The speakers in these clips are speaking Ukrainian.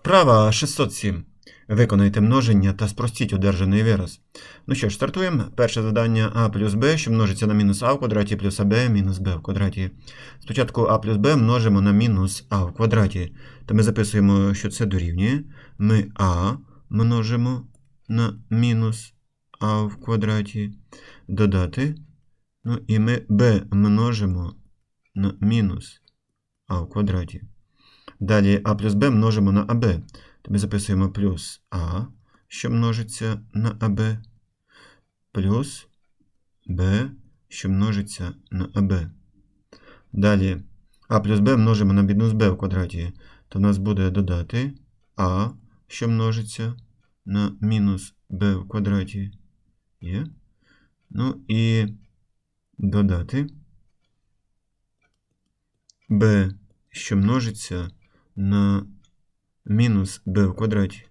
Вправа 607. Виконайте множення та спростіть одержаний вираз. Ну що ж, стартуємо. Перше завдання а плюс b, що множиться на мінус а в квадраті плюс аб мінус b в квадраті. Спочатку а плюс b множимо на мінус а в квадраті. То ми записуємо, що це дорівнює. Ми а множимо на мінус а в квадраті. Додати. Ну і ми b множимо на мінус а в квадраті. Далі а плюс b множимо на АБ. То ми записуємо плюс А, що множиться на АБ, плюс Б, що множиться на АБ. Далі А плюс Б множимо на мінус Б в квадраті. То в нас буде додати А, що множиться на мінус Б в квадраті. Є. Ну і додати Б, що множиться на мінус b в квадраті.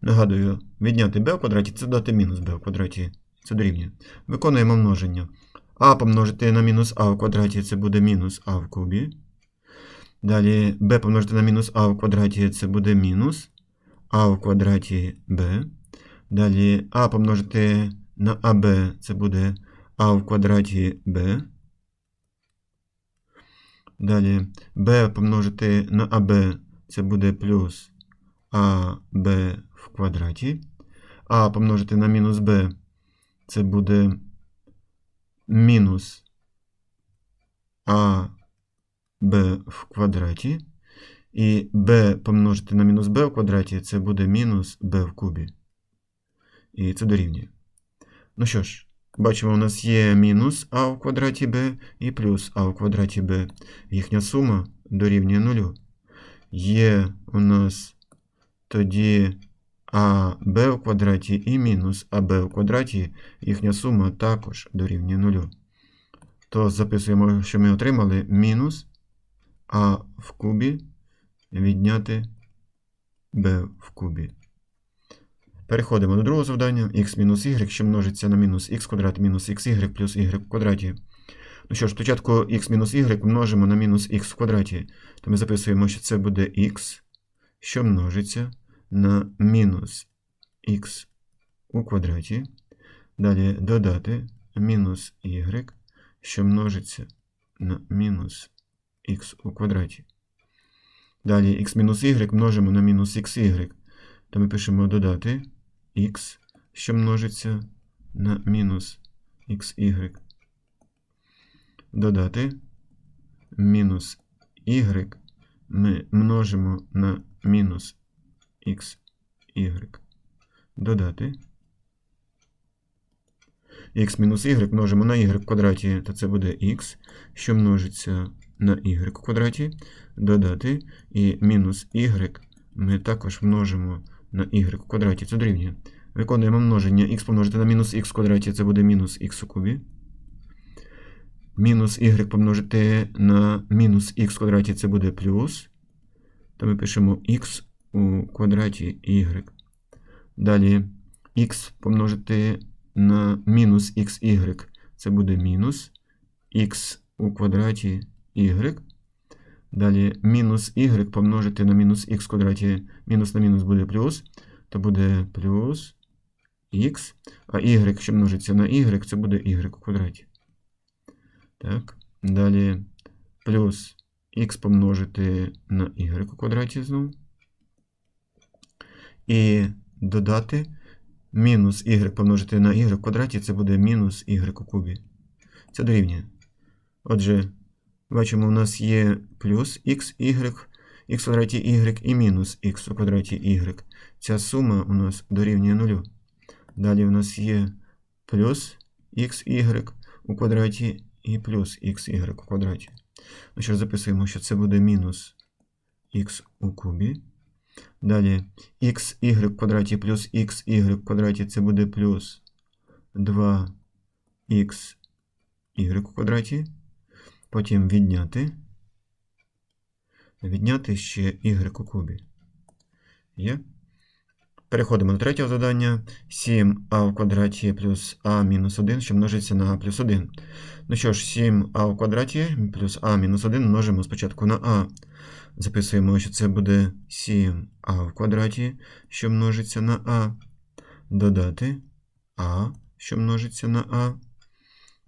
Нагадую, відняти b в квадраті це дати мінус b в квадраті. Це дорівнює. Виконуємо множення. а помножити на мінус а в квадраті це буде мінус а в кубі. Далі b помножити на мінус а в квадраті це буде мінус а в квадраті b. Далі а помножити на аб це буде а в квадраті b. Далі b помножити на АБ це буде плюс АБ в квадраті. А помножити на мінус b це буде мінус АБ в квадраті. І b помножити на мінус b в квадраті це буде мінус b в кубі. І це дорівнює. Ну що ж, Бачимо, у нас є мінус а в квадраті b і плюс а в квадраті b. Їхня сума дорівнює нулю. Є у нас тоді аб в квадраті і мінус аб в квадраті. Їхня сума також дорівнює нулю. То записуємо, що ми отримали мінус а в кубі відняти b в кубі. Переходимо до другого завдання. x мінус y, що множиться на мінус х квадрат мінус xy плюс y в квадраті. Ну що ж, спочатку x мінус y множимо на мінус х в квадраті. То ми записуємо, що це буде x, що множиться на мінус х у квадраті. Далі додати мінус y, що множиться на мінус х у квадраті. Далі x мінус y множимо на мінус xy. То ми пишемо додати х, що множиться на мінус xy. Додати мінус y ми множимо на мінус xy. Додати. x мінус y множимо на y в квадраті, то це буде x, що множиться на y в квадраті. Додати. І мінус y ми також множимо на y в квадраті. Це дорівнює. Виконуємо множення х помножити на мінус х в квадраті, це буде мінус х у кубі. Мінус y помножити на мінус х в квадраті, це буде плюс. То ми пишемо х у квадраті y. Далі х помножити на мінус xy, це буде мінус х у квадраті y. Далі мінус y помножити на мінус х квадраті, мінус на мінус буде плюс, то буде плюс х, а y, що множиться на y, це буде y у квадраті. Так, далі плюс х помножити на y у квадраті знову. І додати мінус y помножити на y в квадраті, це буде мінус y у кубі. Це дорівнює. Отже, Бачимо, у нас є плюс х, y, х квадраті y і мінус х у квадраті y. Ця сума у нас дорівнює нулю. Далі у нас є плюс х, y у квадраті і плюс х, y у квадраті. Ну що ж, записуємо, що це буде мінус х у кубі. Далі х, y в квадраті плюс х, y в квадраті це буде плюс 2х, y у квадраті. Потім відняти. Відняти ще y у кубі. Є? Переходимо до третього завдання. 7а в квадраті плюс а мінус 1, що множиться на а плюс 1. Ну що ж, 7а в квадраті плюс а мінус 1 множимо спочатку на а. Записуємо, що це буде 7а в квадраті, що множиться на а. Додати а, що множиться на а.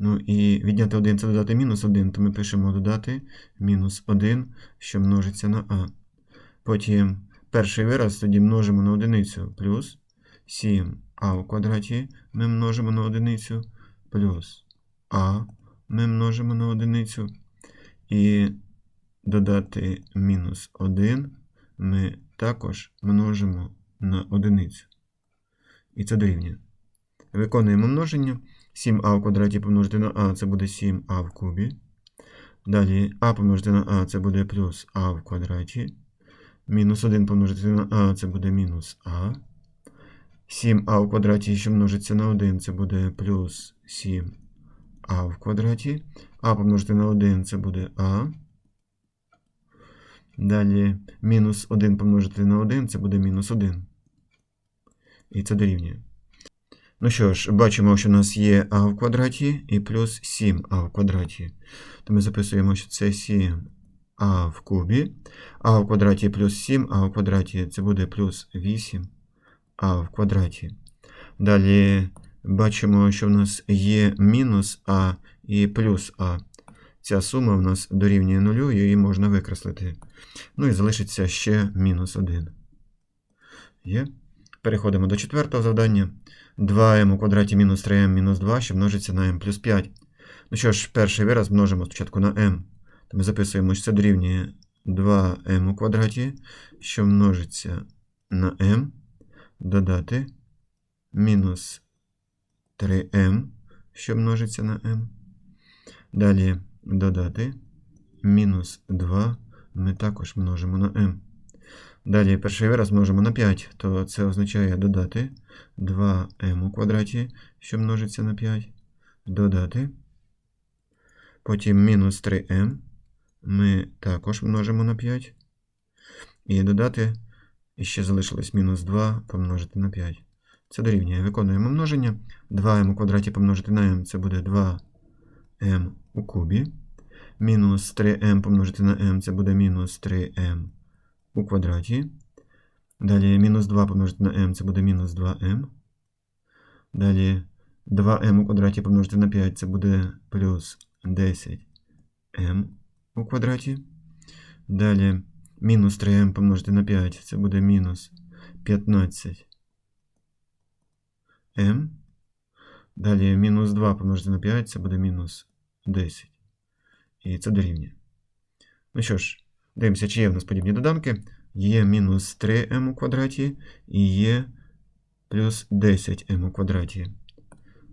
Ну і відняти 1 це додати мінус 1, то ми пишемо додати мінус 1, що множиться на а. Потім перший вираз тоді множимо на одиницю плюс 7а в квадраті ми множимо на одиницю плюс а ми множимо на одиницю. І додати мінус 1 ми також множимо на одиницю. І це дорівнює. Виконуємо множення. 7а в квадраті помножити на а це буде 7а в кубі. Далі а помножити на а це буде плюс а в квадраті. Мінус 1 помножити на а це буде мінус а. 7а в квадраті, що множиться на 1, це буде плюс 7а в квадраті. А помножити на 1 це буде а. Далі мінус 1 помножити на 1 це буде мінус 1. І це дорівнює. Ну що ж, бачимо, що у нас є а в квадраті і плюс 7а в квадраті. То ми записуємо, що це 7а в кубі. а в квадраті плюс 7, а в квадраті це буде плюс 8а в квадраті. Далі бачимо, що в нас є мінус а і плюс а. Ця сума в нас дорівнює нулю, її можна викреслити. Ну і залишиться ще мінус 1. Є. Переходимо до четвертого завдання. 2m у квадраті мінус 3m мінус 2, що множиться на m плюс 5. Ну що ж, перший вираз множимо спочатку на m. То ми записуємо, що це дорівнює 2m у квадраті, що множиться на m, додати мінус 3m, що множиться на m. Далі додати мінус 2 ми також множимо на m. Далі перший вираз множимо на 5, то це означає додати 2m у квадраті, що множиться на 5. Додати. Потім мінус 3m ми також множимо на 5. І додати, і ще залишилось мінус 2 помножити на 5. Це дорівнює. Виконуємо множення. 2m у квадраті помножити на m це буде 2m у кубі. Мінус 3m помножити на m це буде мінус 3m у квадраті. Далі мінус 2 помножити на m це буде мінус 2m. Далі 2m у квадраті помножити на 5 це буде плюс 10m у квадраті. Далі мінус 3m помножити на 5 це буде мінус 15m. Далі мінус 2 помножити на 5 це буде мінус 10. І це дорівнює. Ну що ж, Дивимося, чи є в нас подібні доданки. Є мінус 3m у квадраті і є плюс 10m у квадраті.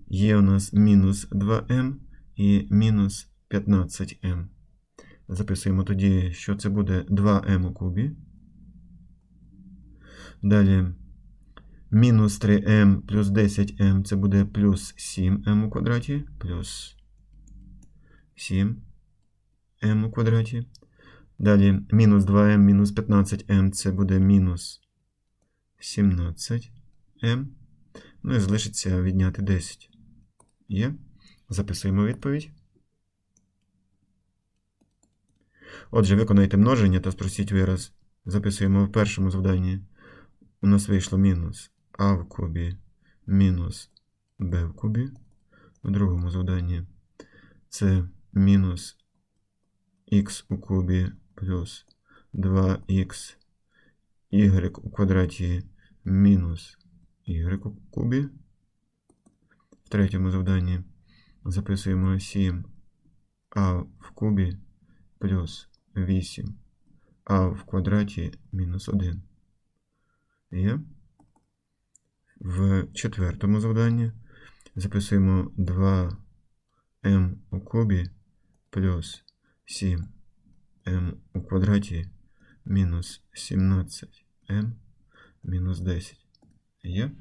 Є у нас мінус 2m і мінус 15m. Записуємо тоді, що це буде 2m у кубі. Далі мінус 3m плюс 10m це буде плюс 7m у квадраті. Плюс 7m у квадраті. Далі мінус 2m мінус 15m це буде мінус 17m. Ну і залишиться відняти 10. Є. Записуємо відповідь. Отже, виконайте множення та спросіть вираз. Записуємо в першому завданні. У нас вийшло мінус а в кубі мінус b в кубі. У другому завданні це мінус х у кубі плюс 2х y у квадраті мінус y у кубі. В третьому завданні записуємо 7а в кубі плюс 8а в квадраті мінус 1. Є. В четвертому завданні записуємо 2m у кубі плюс 7m у квадраті мінус 17m мінус 10. Є.